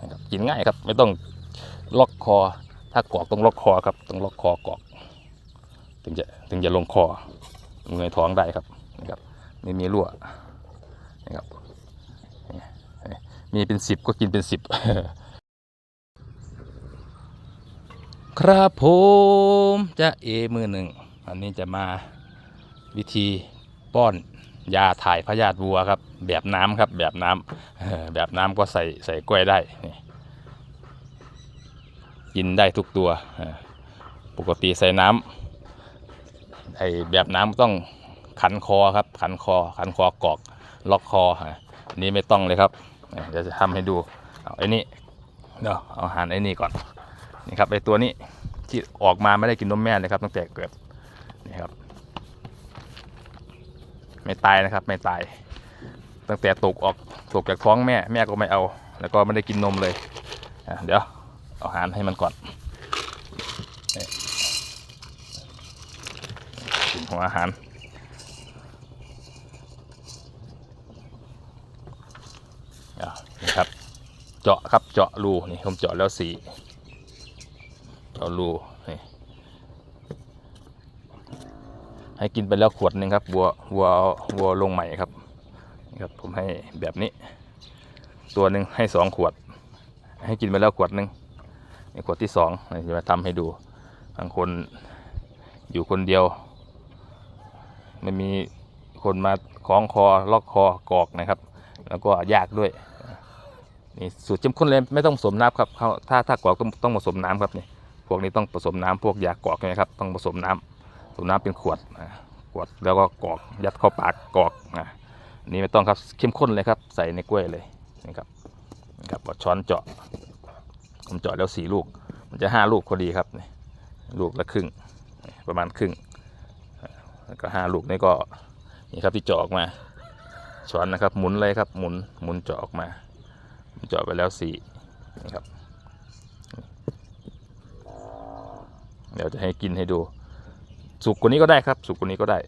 นะครับกินง่ายครับ ไม่ต้องล็อกคอ ถ้ากอกต้องล็อกคอครับต้องล็อกคอกอกถึงจะถึงจะลงคอเงยท้องได้ครับนะครับไม่มีรั่วนะครับมีเป็นสิบก็กินเป็นสิบครับผมจะเอมือหนึ่งอันนี้จะมาวิธีป้อน ยาถ่ายพยาธิวัวครับ แบบน้ำครับแบบน้ำเอ่อแบบน้ำก็ใส่ใส่กล้วยได้นี่กินได้ทุกตัวปกติใส่น้ำไอแบบน้ำต้องขันคอครับ ขันคอขันคอกรอกล็อกคออันนี้ไม่ต้องเลยครับเดี๋ยวจะทำให้ดูเอาไอ้นี่เดี๋ยวเอาอาหารไอ้นี่ก่อนนี่ครับไอตัวนี้ที่ออกมาไม่ได้กินนมแม่เลยครับตั้งแต่เกิดนี่ครับ ไม่ตายนะครับ ไม่ตาย ตั้งแต่ตกออกตกจากท้องแม่แม่ก็ไม่เอา แล้วก็ไม่ได้กินนมเลยเดี๋ยวเอาหารให้มันก่อนกินหัวอาหารอะนี่ครับ เจาะครับเจาะรูนี่ผมเจาะแล้วสี่เอาะรูนี่ ให้กินไปแล้วขวดหนึ่งครับวัววัววัวลงใหม่ครับนี่ครับ ผมให้แบบนี้ ตัวหนึ่งให้สองขวด ให้กินไปแล้วขวดหนึ่งนี่ขวดที่สองจะมาทำให้ดูบางคนอยู่คนเดียว ไม่มีคนมาคล้องคอล็อกคอกอกนะครับ แล้วก็ยากด้วยนี่สูตรเข้มข้นเลยไม่ต้องผสมน้ำครับถ้าถ้ากอกต้องต้องผสมน้ำครับนี่พวกนี้ต้องผสมน้ำพวกยากอกนะครับต้องผสมน้ำผ สมน้ำเป็นขวดอ่าขวดแล้วก็กรอกยัดเข้าปากกรอกอ่าอันนี่ไม่ต้องครับเข้มข้นเลยครับใส่ในกล้วยเลยนี่ครับนี่ครับเอาช้อนเจาะผมเจาะแล้วสี่ลูก มันจะห้าลูกพอดีครับนี่ลูกละครึ่งประมาณครึ่งแล้วก็ห้าลูกนี่ก็นี่ครับที่เจาะออกมาช้อนนะครับหมุนเลยครับหมุนหมุนเจาะออกมาเจาะไปแล้วสี่นี่ครับเดี๋ยวจะให้กินให้ดู สุกกว่านี้ก็ได้ครับ สุกกว่านี้ก็ได้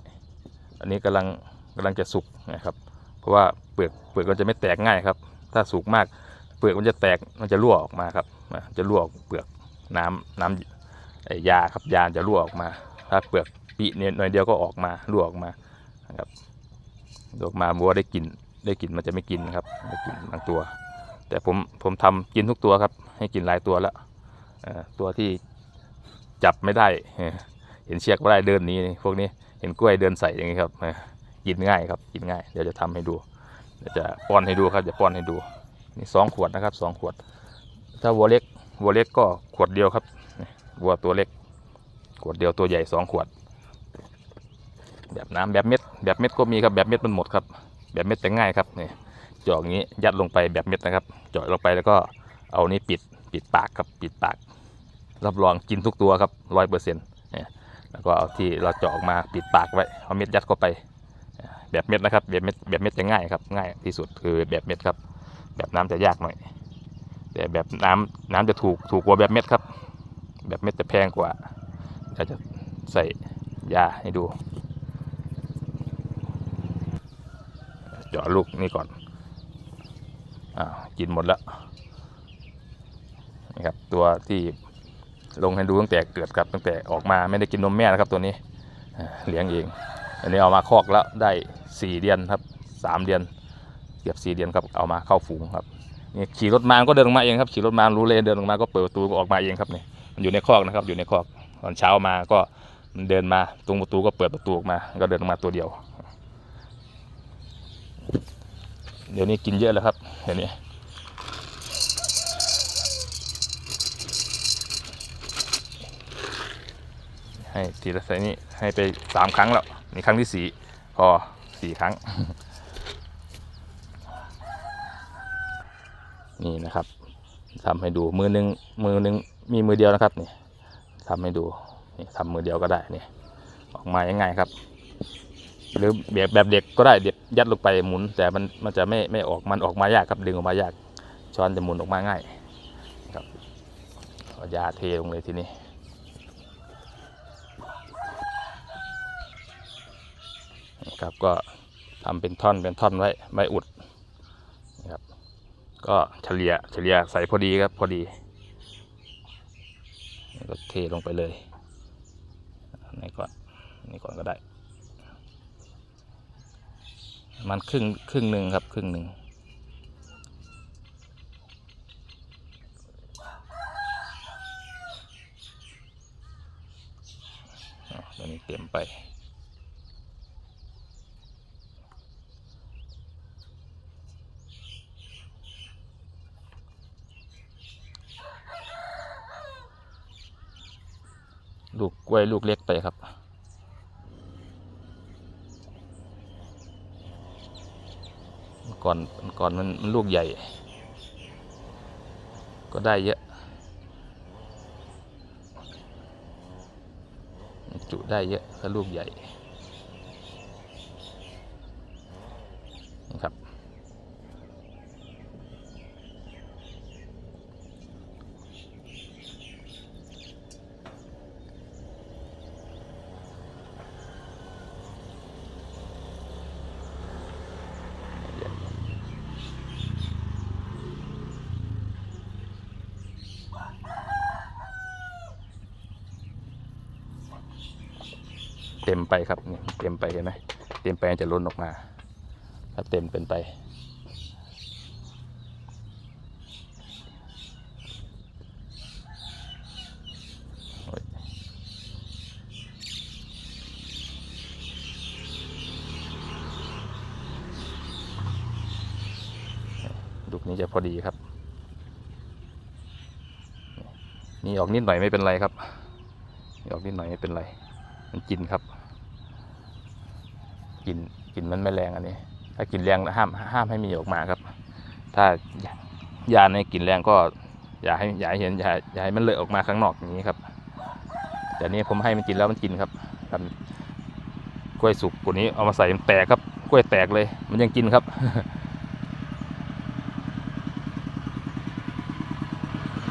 อันนี้กำลังกำลังจะสุกนะครับ เพราะว่าเปลือกเปลือกมันจะไม่แตกง่ายครับ ถ้าสุกมาก เปลือกมันจะแตกมันจะรั่วออกมาครับจะรั่วออกเปลือกน้ำน้ำไอ้ยาครับยาจะรั่วออกมา ถ้าเปลือกปีเนี่ยหน่อยเดียวก็ออกมารั่วออกมานะครับรั่วออกมาบัวได้กินได้กินมันจะไม่กินครับได้กลิ่นบางตัว แต่ผมผมทำกินทุกตัวครับ ให้กินหลายตัวแล้วตัวที่จับไม่ได้ เห็นเชือกไม่ได้เดินนี้พวกนี้เห็นกล้วยเดินใส่อย่างนี้ครับกินง่ายครับกินง่ายเดี๋ยวจะทำให้ดูเดี๋ยวจะป้อนให้ดูครับจะป้อนให้ดูนี่สองขวดนะครับสองขวด ถ้าวัวเล็กวัวเล็กก็ขวดเดียวครับวัวตัวเล็ก ขวดเดียวตัวใหญ่สองขวด แบบน้ำแบบเม็ด แบบเม็ดก็มีครับแบบเม็ดมันหมดครับ แบบเม็ดจะง่ายครับนี่เจาะอย่างนี้ยัดลงไปแบบเม็ดนะครับเจาะลงไปแล้วก็เอานี้ปิดปิดปากครับปิดปาก รับรองกินทุกตัวครับร้อยเปอร์เซ็นต์ แล้วก็เอาที่เราเจาะออกมาปิดปากไว้เอาเม็ดยัดเข้าไป แบบเม็ดนะครับแบบเม็ดแบบเม็ดจะง่ายครับง่ายที่สุดคือแบบเม็ดครับ แบบน้ำจะยากหน่อย แต่แบบน้ำน้ำจะถูกถูกกว่าแบบเม็ดครับ แบบเม็ดจะแพงกว่าเดี๋ยวจะใส่ยาให้ดู เจาะลูกนี่ก่อนอ่ากินหมดแล้วนี่ครับตัวที่ ลงให้ดูตั้งแต่เกิดครับตั้งแต่ออกมาไม่ได้กินนมแม่นะครับตัวนี้เลี้ยงเอง อันนี้เอามาคอกแล้วได้สี่เดือนครับสามเดือนเกือบสี่เดือนครับเอามาเข้าฝูงครับนี่ขี่รถมาก็เดินลงมาเองครับขี่รถมารู้เลยเดินลงมาก็เปิดประตูออกมาเองครับนี่มันอยู่ในคอกนะครับอยู่ในคอกตอนเช้ามาก็มันเดินมาตรงประตูก็เปิดประตูออกมา ก็เดินออกมาตัวเดียว เดี๋ยวนี้กินเยอะแล้วครับเดี๋ยวนี้ ให้ทีละไซนี้ให้ไปสามครั้งแล้วนี่ครั้งที่สี่พอสี่ครั้ง นี่นะครับทำให้ดูมือหนึงมือหนึงมีมือเดียวนะครับนี่ทำให้ดูนี่ทำมือเดียวก็ได้นี่ออกมาง่ายๆครับ หรือแบบแบบเด็กก็ได้เด็กยัดลงไปหมุน แต่มันมันจะไม่ไม่ออกมันออกมายากครับดึงออกมายากช้อนจะหมุนออกมาง่ายครับยาเทลงเลยทีนี้ นะครับก็ทำเป็นท่อนเป็นท่อนไว้ไว้อุดนะครับก็เฉลี่ยเฉลี่ยใส่พอดีครับพอดีก็เทลงไปเลยนี่ก่อนนี่ก่อนก็ได้มันครึ่งครึ่งหนึ่งครับครึ่งหนึ่งอะตัวนี้เต็มไป ลูกกล้วยลูกเล็กไปครับ ก่อนก่อนมันมันลูกใหญ่ ก็ได้เยอะ จุได้เยอะถ้าลูกใหญ่ ต็มไปครับเต็มไปเห็นไหมเต็มไปจะล้นออกมาถ้าเต็มเป็นไป ลูกนี้จะพอดีครับ นี่ออกนิดหน่อยไม่เป็นไรครับ ออกนิดหน่อยไม่เป็นไร มันกินครับ กินกินมันไม่แรงอันนี้ ถ้ากินแรงห้ามห้ามให้มีออกมาครับ ถ้ายาในกลิ่นแรงก็อย่าให้อย่าให้เห็นอย่าอย่าให้มันเลอะออกมาข้างนอกอย่างนี้ครับแต่นี้ผมให้มันกินแล้วมันกินครับกล้วยสุกกว่านี้เอามาใส่มันแตกครับกล้วยแตกเลย มันยังกินครับ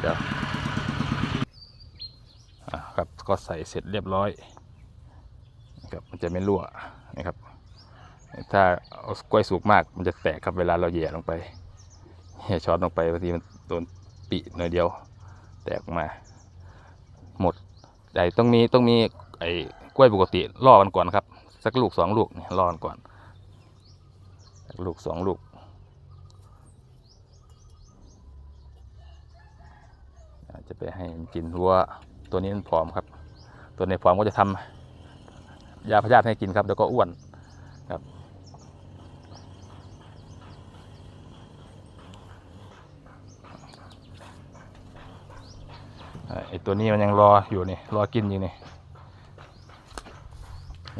เดี๋ยวครับก็ใส่เสร็จเรียบร้อยนะครับมันจะไม่รั่วนะครับ ถ้าเอากล้วยสุกมากมันจะแตกครับเวลาเราแหย่ลงไปแหย่ช้อนลงไปบางทีมันโดนปีหน่อยเดียว แตกออกมา หมดแต่ต้องมีต้องมีไอ้กล้วยปกติล่อกันก่อนครับ สักลูกสองลูกเนี่ยล่อกันก่อนสักลูกสองลูกจะไปให้มันกินวัวตัวนี้มันผอมครับ ตัวในผอมก็จะทำยาพยาธิให้กินครับ แล้วก็อ้วนครับ ไอตัวนี้มันยังรออยู่นี่รอกินอยู่นี่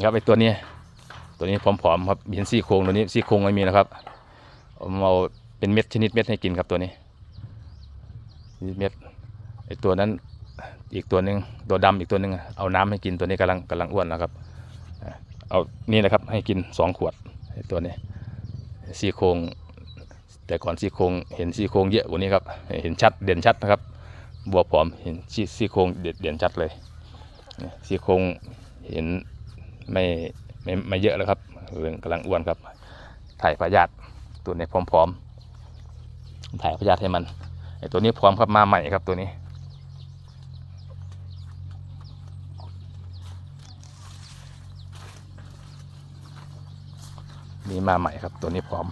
ครับไอตัวนี้ ตัวนี้ผอมๆครับเห็นซี่โครงตัวนี้ซี่โครงไม่มีนะครับเอาเป็นเม็ดชนิดเม็ดให้กินครับตัวนี้เม็ดไอตัวนั้นอีกตัวหนึ่งตัวดำอีกตัวหนึ่งเอาน้ำให้กินตัวนี้กำลังกำลังอ้วนแล้วครับเอานี่นะครับให้กินสองขวดไอตัวนี้ซี่โครงแต่ก่อนซี่โครงเห็นซี่โครงเยอะกว่านี้ครับเห็นชัดเด่นชัดนะครับ บัวผอมเห็นซี่โครงเด่นเด่นชัดเลยซี่โครงเห็นไม่ไม่ไม่เยอะแล้วครับกำลังอ้วนครับ ถ่ายพยาธิตัวนี้พร้อมๆถ่ายพยาธิให้มันไอตัวนี้พร้อมครับมาใหม่ครับตัวนี้มีมาใหม่ครับตัวนี้พร้อม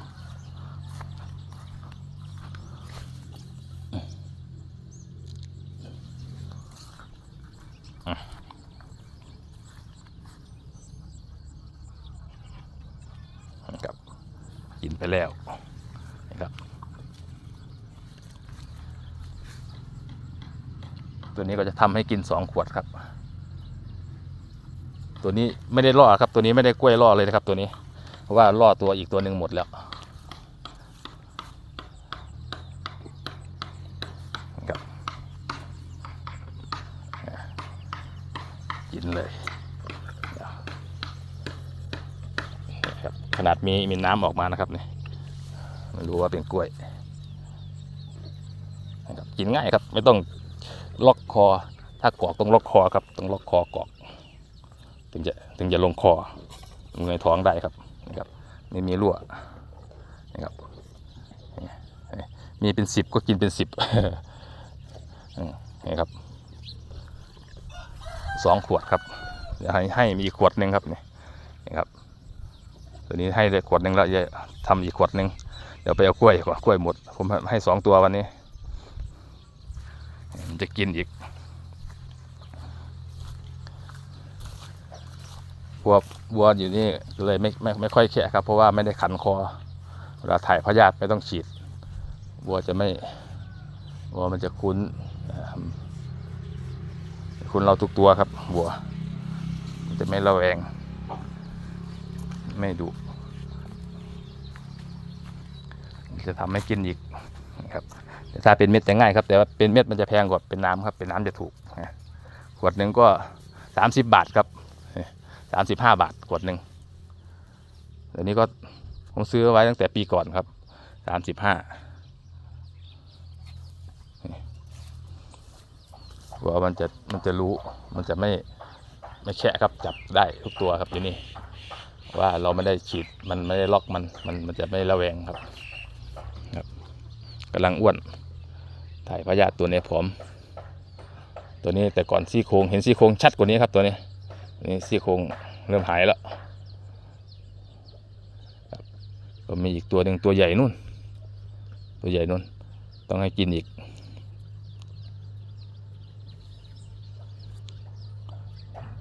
นะครับกินไปแล้วนะครับ ตัวนี้ก็จะทำให้กินสองขวดครับ ตัวนี้ไม่ได้ล่อครับ ตัวนี้ไม่ได้กล้วยล่อเลยนะครับ ตัวนี้เพราะว่าล่อตัวอีกตัวหนึ่งหมดแล้วนะครับอะ กินเลยครับขนาดมีมีน้ำออกมานะครับเนี่ยไม่รู้ว่าเป็นกล้วยนะครับกินง่ายครับ ไม่ต้องล็อกคอ ถ้ากอกต้องล็อกคอครับต้องล็อกคอกอกถึงจะถึงจะลงคอเงยท้องได้ครับนะครับไม่มีรั่วนะครับมีเป็นสิบก็กินเป็นสิบนี่ครับ สองขวดครับเดี๋ยวให้ให้มีอีกขวดหนึ่งครับนี่นี่ครับตัวนี้ให้เลยขวดหนึ่งแล้วจะทำอีกขวดหนึ่งเดี๋ยวไปเอากล้วยก่อนกล้วยหมด ผมให้สองตัววันนี้มันจะกินอีกวัววัวอยู่นี่เลยไม่ไม่ไม่ค่อยแค่ครับ เพราะว่าไม่ได้ขันคอเวลาถ่ายพยาธิไม่ต้องฉีดวัวจะไม่วัวมันจะคุ้น ครับคุ้นเราทุกตัวครับวัวจะไม่ระแวง ไม่ดุจะทำให้กินอีกนะครับแต่ถ้าเป็นเม็ดจะง่ายครับ แต่ว่าเป็นเม็ดมันจะแพงกว่าเป็นน้ำครับ เป็นน้ำจะถูกขวดหนึ่งก็สามสิบบาทครับสามสิบห้าบาทขวดหนึ่งเดี๋ยวนี้ก็ผมซื้อไว้ตั้งแต่ปีก่อนครับสามสิบห้า ว่ามันจะมันจะรู้มันจะไม่ไม่แฉะครับจับได้ทุกตัวครับอยู่นี่ว่าเราไม่ได้ฉีดมันไม่ได้ล็อกมันมันมันจะไม่ระแวงครับครับกำลังอ้วนถ่ายพยาธิตัวนี้ผอมตัวนี้แต่ก่อนซี่โครงเห็นซี่โครงชัดกว่านี้ครับตัวนี้นี่ซี่โครงเริ่มหายแล้วก็มีอีกตัวหนึ่งตัวใหญ่นู่น ตัวใหญ่นู่น ต้องให้กินอีก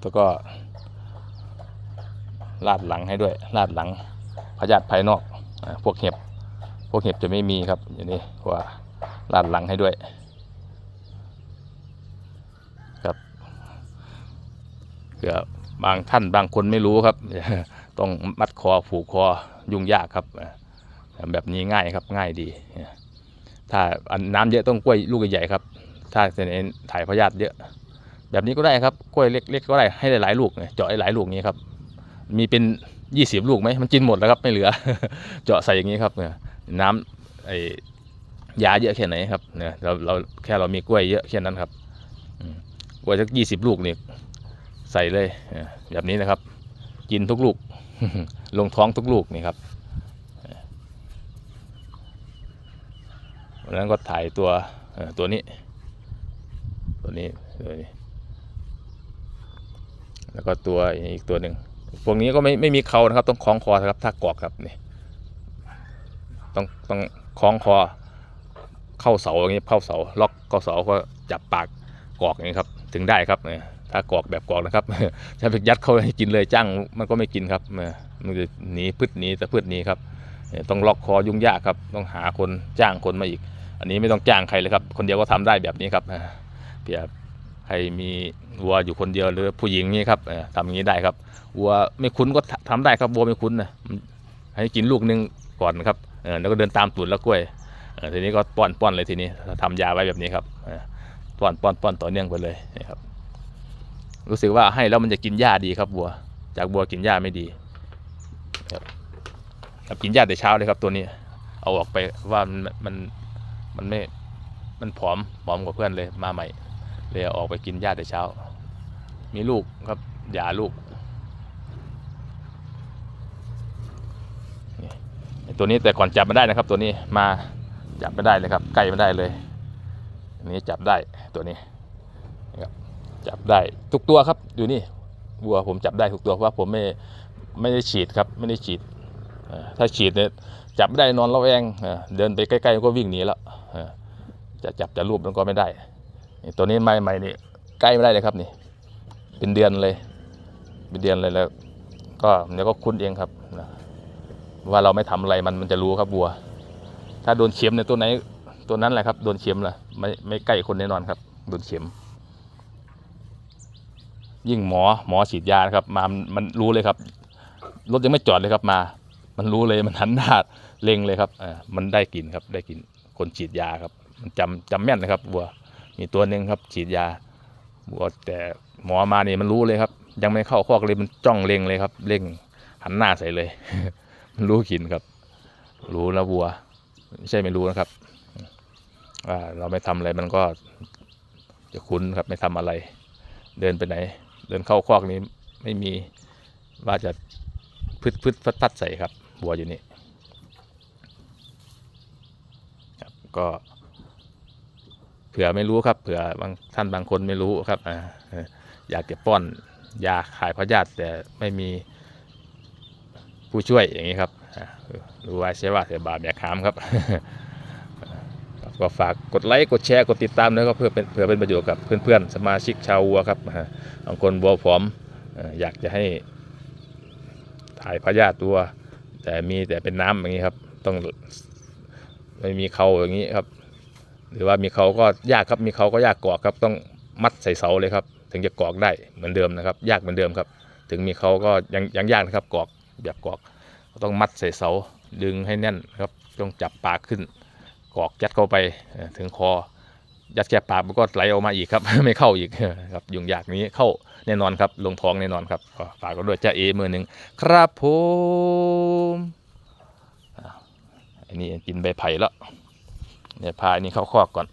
แล้วก็ลาดหลังให้ด้วย ลาดหลังพยาธิภายนอกพวกเห็บ พวกเห็บจะไม่มีครับอย่างนี้ว่าลาดหลังให้ด้วยครับเผื่อบางท่านบางคนไม่รู้ครับ ต้องมัดคอผูกคอยุ่งยากครับ แบบนี้ง่ายครับง่ายดี ถ้าน้ำเยอะต้องกล้วยลูกใหญ่ครับ ถ้าเน้นถ่ายพยาธิเยอะ แบบนี้ก็ได้ครับกล้วยเล็กๆก็ได้ให้หลายๆลูกเนี่ยเจาะให้หลายลูกนี้ครับ มีเป็นยี่สิบลูกไหมมันกินหมดแล้วครับไม่เหลือ เจาะใส่อย่างนี้ครับเนี่ยน้ำไอ้ยาเยอะแค่ไหนครับเนี่ยเราเราแค่เรามีกล้วยเยอะแค่นั้นครับกล้วยสักยี่สิบลูกนี่ใส่เลยแบบนี้นะครับ กินทุกลูก ลงท้องทุกลูกนี่ครับวันนั้นก็ถ่ายตัวตัวนี้ ตัวนี้ตัวนี้ แล้วก็ตัวอีกตัวหนึ่งพวกนี้ก็ไม่ไม่มีเขานะครับ ต้องคล้องคอนะครับถ้ากอกครับนี่ต้องต้องคล้องคอ เข้าเสาอย่างนี้เข้าเสาล็อกเข้าเสาก็จับปากกอกอย่างนี้ครับถึงได้ครับเนี่ยถ้ากอกแบบกอกนะครับถ้าไปยัดเข้าให้กินเลยจ้างมันก็ไม่กินครับเออมันจะหนีพืชหนีแต่พืชหนีครับเนี่ยต้องล็อกคอยุ่งยากครับ ต้องหาคนจ้างคนมาอีก อันนี้ไม่ต้องจ้างใครเลยครับ คนเดียวก็ทำได้แบบนี้ครับเพียบ ใครมีวัวอยู่คนเดียวหรือผู้หญิงนี่ครับทำอย่างนี้ได้ครับวัวไม่คุ้นก็ททำได้ครับวัวไม่คุ้นนะให้กินลูกหนึงก่อนครับแล้วก็เดินตามตูดแล้วกล้วยทีนี้ก็ป้อนป้อนเลยทีนี้ทำยาไว้แบบนี้ครับป้อนป้อนป้อนต่อเนื่องไปเลยนี่ครับ รู้สึกว่าให้แล้วมันจะกินหญ้าดีครับวัว จากวัวกินหญ้าไม่ดีครับกินหญ้าแต่เช้าเลยครับตัวนี้ เอาออกไปว่ามันมันมันไม่มันผอมผอมกว่าเพื่อนเลยมาใหม่ เลยออกไปกินหญ้าแต่เช้า มีลูกครับหย่าลูก ตัวนี้แต่ก่อนจับไม่ได้นะครับ ตัวนี้มาจับไม่ได้เลยครับใกล้ไม่ได้เลยอันนี้จับได้ตัวนี้นะครับจับได้ทุกตัวครับอยู่นี่วัวผมจับได้ทุกตัวเพราะว่าผมไม่ไม่ได้ฉีดครับไม่ได้ฉีดถ้าฉีดเนี่ยจับไม่ได้นอนเระแวงเดินไปใกล้ๆก็วิ่งหนีแล้วจะจับจะรูปมันก็ไม่ได้ นี่ตัวนี้ใหม่ๆนี่ใกล้ไม่ได้เลยครับนี่เป็นเดือนเลย เป็นเดือนเลยแล้ว ก็เดี๋ยวก็คุ้นเองครับว่าเราไม่ทำอะไรมันมันจะรู้ครับวัว ถ้าโดนเข็มในตัวไหนตัวนั้นแหละครับโดนเข็มแหละไม่ไม่ใกล้คนแน่นอนครับโดนเข็ม ยิ่งหมอหมอฉีดยาครับ มามันรู้เลยครับรถยังไม่จอดเลยครับมา มันรู้เลยมันหันหน้าเล็งเลยครับอ่ามันได้กลิ่นครับได้กลิ่นคนฉีดยาครับ มันจำจำแม่นนะครับวัว มีตัวหนึ่งครับฉีดยาวัวแต่หมอมานี่มันรู้เลยครับ ยังไม่เข้าคอกเลยมันจ้องเล็งเลยครับเล็งหันหน้าใส่เลย มันรู้กลิ่นครับ รู้แล้ววัว ไม่ใช่ไม่รู้นะครับว่าเราไม่ทำอะไรมันก็จะคุ้นครับไม่ทำอะไร เดินไปไหน เดินเข้าคอกนี้ไม่มีว่าจะพึดพึดฟัดฟัดใส่ครับวัวอยู่นี่ครับก็ ผื่อไม่รู้ครับเผื่อบางท่านบางคนไม่รู้ครับอ่าเอยากจะป้อนยาขายพยาธิแต่ไม่มีผู้ช่วยอย่างนี้ครับรู้ไว้ใช่ว่าเสียบาปแบกหามครับก็ฝากกดไลค์กดแชร์กดติดตามด้วยครับเพื่อเป็นเพื่อเป็นประโยชน์กับเพื่อนๆสมาชิกชาววัวครับบางคนวัวผอมอยากจะให้ถ่ายพยาธิตัว แต่มีแต่เป็นน้ำอย่างนี้ครับ ต้องไม่มีเขาอย่างนี้ครับ หรือว่ามีเขาก็ยากครับมีเขาก็ยากกอกครับต้องมัดใส่เสาเลยครับ ถึงจะกอกได้เหมือนเดิมนะครับ ยากเหมือนเดิมครับ ถึงมีเขาก็ยังยังยากนะครับกอกแบบกอกต้องมัดใส่เสาดึงให้แน่นครับต้องจับปากขึ้น กอกยัดเข้าไปถึงคอ ยัดแค่ปากมันก็ไหลออกมาอีกครับ ไม่เข้าอีกครับยุ่งยากนี้เข้าแน่นอนครับ ลงท้องแน่นอนครับฝากกันด้วยจ้าเอมือหนึ่งครับผมอันนี้กินใบไผ่แล้ว เดี๋ยวพาอันนี้เข้าคอกก่อน